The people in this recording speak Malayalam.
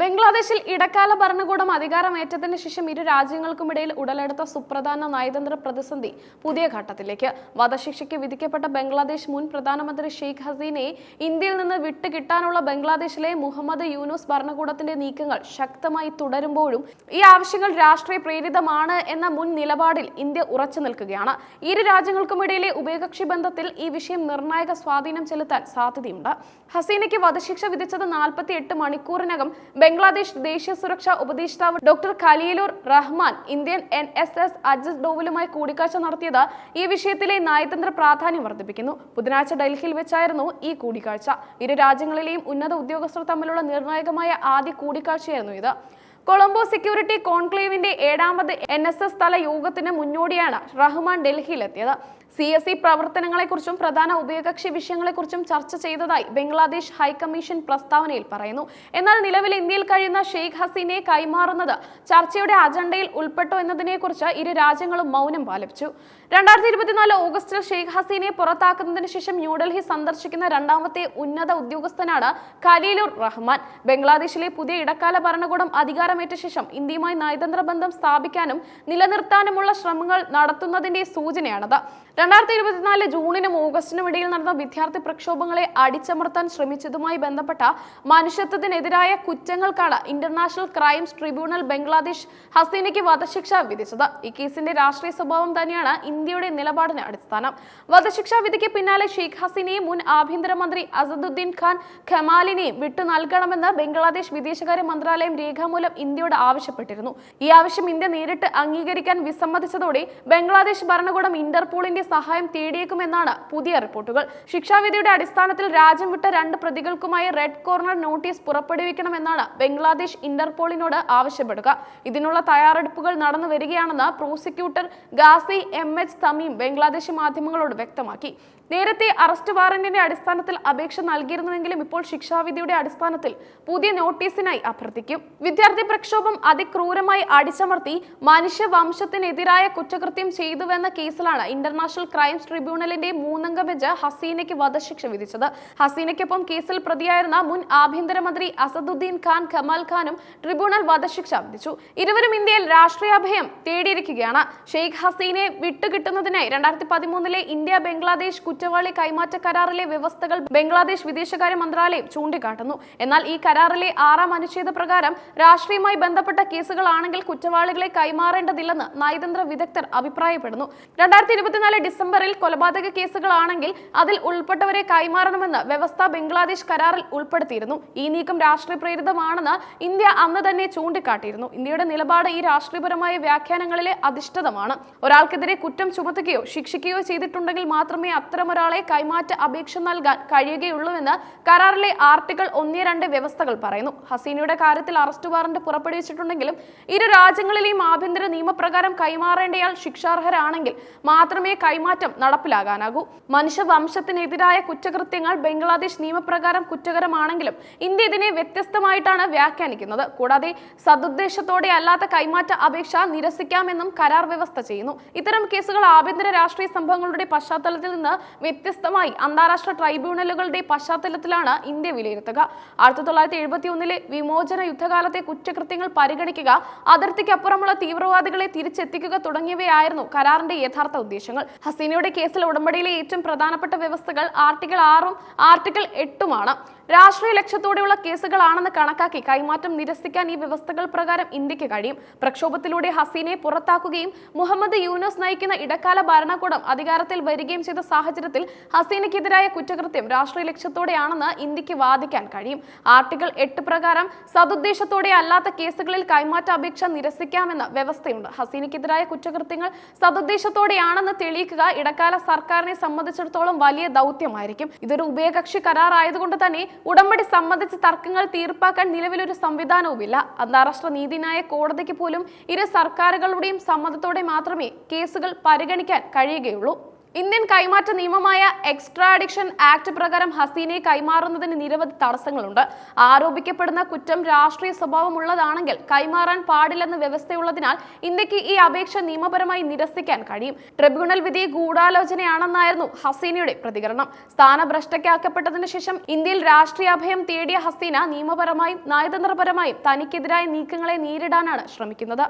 ബംഗ്ലാദേശിൽ ഇടക്കാല ഭരണകൂടം അധികാരമേറ്റതിന് ശേഷം ഇരു രാജ്യങ്ങൾക്കുമിടയിൽ ഉടലെടുത്ത സുപ്രധാന നയതന്ത്ര പ്രതിസന്ധി പുതിയ ഘട്ടത്തിലേക്ക്. വധശിക്ഷയ്ക്ക് വിധിക്കപ്പെട്ട ബംഗ്ലാദേശ് മുൻ പ്രധാനമന്ത്രി ഷെയ്ഖ് ഹസീനയെ ഇന്ത്യയിൽ നിന്ന് വിട്ടുകിട്ടാനുള്ള ബംഗ്ലാദേശിലെ മുഹമ്മദ് യൂനുസ് ഭരണകൂടത്തിന്റെ നീക്കങ്ങൾ ശക്തമായി തുടരുമ്പോഴും ഈ ആവശ്യങ്ങൾ രാഷ്ട്രീയ പ്രേരിതമാണ് എന്ന മുൻ നിലപാടിൽ ഇന്ത്യ ഉറച്ചു നിൽക്കുകയാണ്. ഇരു രാജ്യങ്ങൾക്കുമിടയിലെ ഉഭയകക്ഷി ബന്ധത്തിൽ ഈ വിഷയം നിർണായക സ്വാധീനം ചെലുത്താൻ സാധ്യതയുണ്ട്. ഹസീനയ്ക്ക് വധശിക്ഷ വിധിച്ചത് നാൽപ്പത്തി എട്ട് മണിക്കൂറിനകം ബംഗ്ലാദേശ് ദേശീയ സുരക്ഷാ ഉപദേഷ്ടാവ് doctor Khalilur Rahman Indian N S S Ajit ഡോവലുമായി കൂടിക്കാഴ്ച നടത്തിയത് ഈ വിഷയത്തിലെ നയതന്ത്ര പ്രാധാന്യം വർദ്ധിപ്പിക്കുന്നു. ബുധനാഴ്ച ഡൽഹിയിൽ വെച്ചായിരുന്നു ഈ കൂടിക്കാഴ്ച. ഇരു രാജ്യങ്ങളിലെയും ഉന്നത ഉദ്യോഗസ്ഥർ തമ്മിലുള്ള നിർണായകമായ ആദ്യ കൂടിക്കാഴ്ചയായിരുന്നു ഇത്. കൊളംബോ സെക്യൂരിറ്റി കോൺക്ലേവിന്റെ ഏഴാമത് എൻ എസ് എസ് തല യോഗത്തിന് മുന്നോടിയാണ് റഹ്മാൻ ഡൽഹിയിലെത്തിയത്. സി എസ് ഇ പ്രവർത്തനങ്ങളെക്കുറിച്ചും പ്രധാന ഉഭയകക്ഷി വിഷയങ്ങളെക്കുറിച്ചും ചർച്ച ചെയ്തതായി ബംഗ്ലാദേശ് ഹൈക്കമ്മീഷൻ പ്രസ്താവനയിൽ പറയുന്നു. എന്നാൽ നിലവിൽ ഇന്ത്യയിൽ കഴിയുന്ന ഷെയ്ഖ് ഹസീനയെ കൈമാറുന്നത് ചർച്ചയുടെ അജണ്ടയിൽ ഉൾപ്പെട്ടോ എന്നതിനെക്കുറിച്ച് ഇരു രാജ്യങ്ങളും മൗനം പാലിച്ചു രണ്ടായിരത്തി ഇരുപത്തിനാല് ഓഗസ്റ്റിൽ ഷെയ്ഖ് ഹസീനയെ പുറത്താക്കുന്നതിന് ശേഷം ന്യൂഡൽഹി സന്ദർശിക്കുന്ന രണ്ടാമത്തെ ഉന്നത ഉദ്യോഗസ്ഥനാണ് ഖലീലുർ റഹ്മാൻ. ബംഗ്ലാദേശിലെ പുതിയ ഇടക്കാല ഭരണകൂടം അധികാരമേറ്റ ശേഷം ഇന്ത്യയുമായി നയതന്ത്ര ബന്ധം സ്ഥാപിക്കാനും നിലനിർത്താനുമുള്ള ശ്രമങ്ങൾ നടത്തുന്നതിന്റെ സൂചനയാണത്. രണ്ടായിരത്തി ഇരുപത്തിനാല് ജൂണിനും ഓഗസ്റ്റിനും ഇടയിൽ നടന്ന വിദ്യാർത്ഥി പ്രക്ഷോഭങ്ങളെ അടിച്ചമർത്താൻ ശ്രമിച്ചതുമായി ബന്ധപ്പെട്ട മനുഷ്യത്വത്തിനെതിരായ കുറ്റങ്ങൾക്കാണ് ഇന്റർനാഷണൽ ക്രൈംസ് ട്രിബ്യൂണൽ ബംഗ്ലാദേശ് ഹസീനയ്ക്ക് വധശിക്ഷ വിധിച്ചത്. ഈ കേസിന്റെ രാഷ്ട്രീയ സ്വഭാവം തന്നെയാണ് ഇന്ത്യയുടെ നിലപാടിന് അടിസ്ഥാനം. വധശിക്ഷാ വിധിക്ക് പിന്നാലെ ഷെയ്ഖ് ഹസീനയും മുൻ ആഭ്യന്തരമന്ത്രി അസദുദ്ദീൻ ഖാൻ ഖമാലിനെയും വിട്ടു നൽകണമെന്ന് ബംഗ്ലാദേശ് വിദേശകാര്യ മന്ത്രാലയം രേഖാമൂലം ഇന്ത്യയോട് ആവശ്യപ്പെട്ടിരുന്നു. ഈ ആവശ്യം ഇന്ത്യ നേരിട്ട് അംഗീകരിക്കാൻ വിസമ്മതിച്ചതോടെ ബംഗ്ലാദേശ് ഭരണകൂടം ഇന്റർപോളിന്റെ സഹായം തേടിയേക്കുമെന്നാണ് പുതിയ റിപ്പോർട്ടുകൾ. ശിക്ഷാവിധിയുടെ അടിസ്ഥാനത്തിൽ രാജ്യം വിട്ട രണ്ട് പ്രതികൾക്കുമായി റെഡ് കോർണർ നോട്ടീസ് പുറപ്പെടുവിക്കണമെന്നാണ് ബംഗ്ലാദേശ് ഇന്റർപോളിനോട് ആവശ്യപ്പെടുക. ഇതിനുള്ള തയ്യാറെടുപ്പുകൾ നടന്നു വരികയാണെന്ന് prosecutor Gazi M H Tamim Bangladesh മാധ്യമങ്ങളോട് വ്യക്തമാക്കി. നേരത്തെ അറസ്റ്റ് വാറന്റിന്റെ അടിസ്ഥാനത്തിൽ അപേക്ഷ നൽകിയിരുന്നുവെങ്കിലും ഇപ്പോൾ ശിക്ഷാവിധിയുടെ അടിസ്ഥാനത്തിൽ പുതിയ നോട്ടീസിനായി അഭ്യർത്ഥിക്കും. വിദ്യാർത്ഥി പ്രക്ഷോഭം അതിക്രൂരമായി അടിച്ചമർത്തി മനുഷ്യവംശത്തിനെതിരായ കുറ്റകൃത്യം ചെയ്തുവെന്ന കേസിലാണ് ഇന്റർനാഷണൽ ക്രൈംസ് ട്രിബ്യൂണലിന്റെ മൂന്നംഗ ബെഞ്ച് ഹസീനയ്ക്ക് വധശിക്ഷ വിധിച്ചത്. ഹസീനയ്ക്കൊപ്പം കേസിൽ പ്രതിയായിരുന്ന മുൻ ആഭ്യന്തരമന്ത്രി അസദുദ്ദീൻ ഖാൻ ഖമാൽ ഖാനും ട്രിബ്യൂണൽ വധശിക്ഷ വിധിച്ചു. ഇരുവരും ഇന്ത്യയിൽ രാഷ്ട്രീയാഭയം തേടിയിരിക്കുകയാണ്. ഷെയ്ഖ് ഹസീനെ വിട്ടുകിട്ടുന്നതിനായി രണ്ടായിരത്തി പതിമൂന്നിലെ ഇന്ത്യ ബംഗ്ലാദേശ് കുറ്റവാളി കൈമാറ്റ കരാറിലെ വ്യവസ്ഥകൾ ബംഗ്ലാദേശ് വിദേശകാര്യ മന്ത്രാലയം ചൂണ്ടിക്കാട്ടുന്നു. എന്നാൽ ഈ കരാറിലെ ആറാം അനുച്ഛേദ പ്രകാരം രാഷ്ട്രീയമായി ബന്ധപ്പെട്ട കേസുകളാണെങ്കിൽ കുറ്റവാളികളെ കൈമാറേണ്ടതില്ലെന്ന് നയതന്ത്ര വിദഗ്ധർ അഭിപ്രായപ്പെടുന്നു. രണ്ടായിരത്തി ഇരുപത്തിനാല് ഡിസംബറിൽ കൊലപാതക കേസുകളാണെങ്കിൽ അതിൽ ഉൾപ്പെട്ടവരെ കൈമാറണമെന്ന് വ്യവസ്ഥ ബംഗ്ലാദേശ് കരാറിൽ ഉൾപ്പെടുത്തിയിരുന്നു. ഈ നീക്കം രാഷ്ട്രീയ പ്രേരിതമാണെന്ന് ഇന്ത്യ അന്ന് തന്നെ ചൂണ്ടിക്കാട്ടിയിരുന്നു. ഇന്ത്യയുടെ നിലപാട് ഈ രാഷ്ട്രീയപരമായ വ്യാഖ്യാനങ്ങളിലെ അധിഷ്ഠിതമാണ്. ഒരാൾക്കെതിരെ കുറ്റം ചുമത്തുകയോ ശിക്ഷിക്കുകയോ ചെയ്തിട്ടുണ്ടെങ്കിൽ മാത്രമേ അത്തരമൊരാളെ കൈമാറ്റ അപേക്ഷ നൽകാൻ കഴിയുകയുള്ളൂവെന്ന് കരാറിലെ ആർട്ടിക്കിൾ ഒന്നേ രണ്ട് വ്യവസ്ഥകൾ പറയുന്നു. ഹസീനയുടെ കാര്യത്തിൽ അറസ്റ്റ് വാറന്റ് പുറപ്പെടുവിച്ചിട്ടുണ്ടെങ്കിലും ഇരു രാജ്യങ്ങളിലെയും ആഭ്യന്തര നിയമപ്രകാരം കൈമാറേണ്ടയാൾ ശിക്ഷാർഹരാണെങ്കിൽ മാത്രമേ കൈമാറ്റം നടപ്പിലാകാനാകൂ. മനുഷ്യവംശത്തിനെതിരായ കുറ്റകൃത്യങ്ങൾ ബംഗ്ലാദേശ് നിയമപ്രകാരം കുറ്റകരമാണെങ്കിലും ഇന്ത്യ ഇതിനെ വ്യത്യസ്തമായിട്ടാണ് വ്യാഖ്യാനിക്കുന്നത്. കൂടാതെ സതുദ്ദേശത്തോടെ അല്ലാത്ത കൈമാറ്റ അപേക്ഷ നിരസിക്കാമെന്നും കരാർ വ്യവസ്ഥ ചെയ്യുന്നു. ഇത്തരം കേസുകൾ ആഭ്യന്തര രാഷ്ട്രീയ സംഭവങ്ങളുടെ പശ്ചാത്തലത്തിൽ നിന്ന് വ്യത്യസ്തമായി അന്താരാഷ്ട്ര ട്രൈബ്യൂണലുകളുടെ പശ്ചാത്തലത്തിലാണ് ഇന്ത്യ വിലയിരുത്തുക. ആയിരത്തി തൊള്ളായിരത്തി എഴുപത്തി ഒന്നിലെ വിമോചന യുദ്ധകാലത്തെ കുറ്റകൃത്യങ്ങൾ പരിഗണിക്കുക അതിർത്തിക്കപ്പുറമുള്ള തീവ്രവാദികളെ തിരിച്ചെത്തിക്കുക തുടങ്ങിയവയായിരുന്നു കരാറിന്റെ യഥാർത്ഥ ഉദ്ദേശങ്ങൾ. ഹസീനയുടെ കേസിൽ ഉടമ്പടിയിലെ ഏറ്റവും പ്രധാനപ്പെട്ട വ്യവസ്ഥകൾ ആർട്ടിക്കിൾ ആറും ആർട്ടിക്കിൾ എട്ടുമാണ്. രാഷ്ട്രീയ ലക്ഷ്യത്തോടെയുള്ള കേസുകളാണെന്ന് കണക്കാക്കി കൈമാറ്റം നിരസിക്കാൻ ഈ വ്യവസ്ഥകൾ പ്രകാരം ഇന്ത്യയ്ക്ക് കഴിയും. പ്രക്ഷോഭത്തിലൂടെ ഹസീനെ പുറത്താക്കുകയും മുഹമ്മദ് യൂനസ് നയിക്കുന്ന ഇടക്കാല ഭരണകൂടം അധികാരത്തിൽ വരികയും ചെയ്ത സാഹചര്യത്തിൽ ഹസീനയ്ക്കെതിരായ കുറ്റകൃത്യം രാഷ്ട്രീയ ലക്ഷ്യത്തോടെയാണെന്ന് ഇന്ത്യയ്ക്ക് വാദിക്കാൻ കഴിയും. ആർട്ടിക്കിൾ എട്ട് പ്രകാരം സതുദ്ദേശത്തോടെ അല്ലാത്ത കേസുകളിൽ കൈമാറ്റ അപേക്ഷ നിരസിക്കാമെന്ന വ്യവസ്ഥയുണ്ട്. ഹസീനയ്ക്കെതിരായ കുറ്റകൃത്യങ്ങൾ സതുദ്ദേശത്തോടെയാണെന്ന് തെളിയിക്കുക ഇടക്കാല സർക്കാരിനെ സംബന്ധിച്ചിടത്തോളം വലിയ ദൗത്യമായിരിക്കും. ഇതൊരു ഉഭയകക്ഷി കരാർ ആയതുകൊണ്ട് തന്നെ ഉടമ്പടി സംബന്ധിച്ച് തർക്കങ്ങൾ തീർപ്പാക്കാൻ നിലവിലൊരു സംവിധാനവുമില്ല. അന്താരാഷ്ട്ര നീതിന്യായ കോടതിക്ക് പോലും ഇരു സർക്കാരുകളുടെയും സമ്മതത്തോടെ മാത്രമേ കേസുകൾ പരിഗണിക്കാൻ കഴിയുകയുള്ളൂ. ഇന്ത്യൻ കൈമാറ്റ നിയമമായ എക്സ്ട്രാഡിക്ഷൻ ആക്ട് പ്രകാരം ഹസീനയെ കൈമാറുന്നതിന് നിരവധി തടസ്സങ്ങളുണ്ട്. ആരോപിക്കപ്പെടുന്ന കുറ്റം രാഷ്ട്രീയ സ്വഭാവമുള്ളതാണെങ്കിൽ കൈമാറാൻ പാടില്ലെന്ന് വ്യവസ്ഥയുള്ളതിനാൽ ഇന്ത്യയ്ക്ക് ഈ അപേക്ഷ നിയമപരമായി നിരസിക്കാൻ കഴിയും. ട്രിബ്യൂണൽ വിധി ഗൂഢാലോചനയാണെന്നായിരുന്നു ഹസീനയുടെ പ്രതികരണം. സ്ഥാനഭ്രഷ്ടയ്ക്കാക്കപ്പെട്ടതിനു ശേഷം ഇന്ത്യയിൽ രാഷ്ട്രീയാഭയം തേടിയ ഹസീന നിയമപരമായും നയതന്ത്രപരമായും തനിക്കെതിരായ നീക്കങ്ങളെ നേരിടാനാണ് ശ്രമിക്കുന്നത്.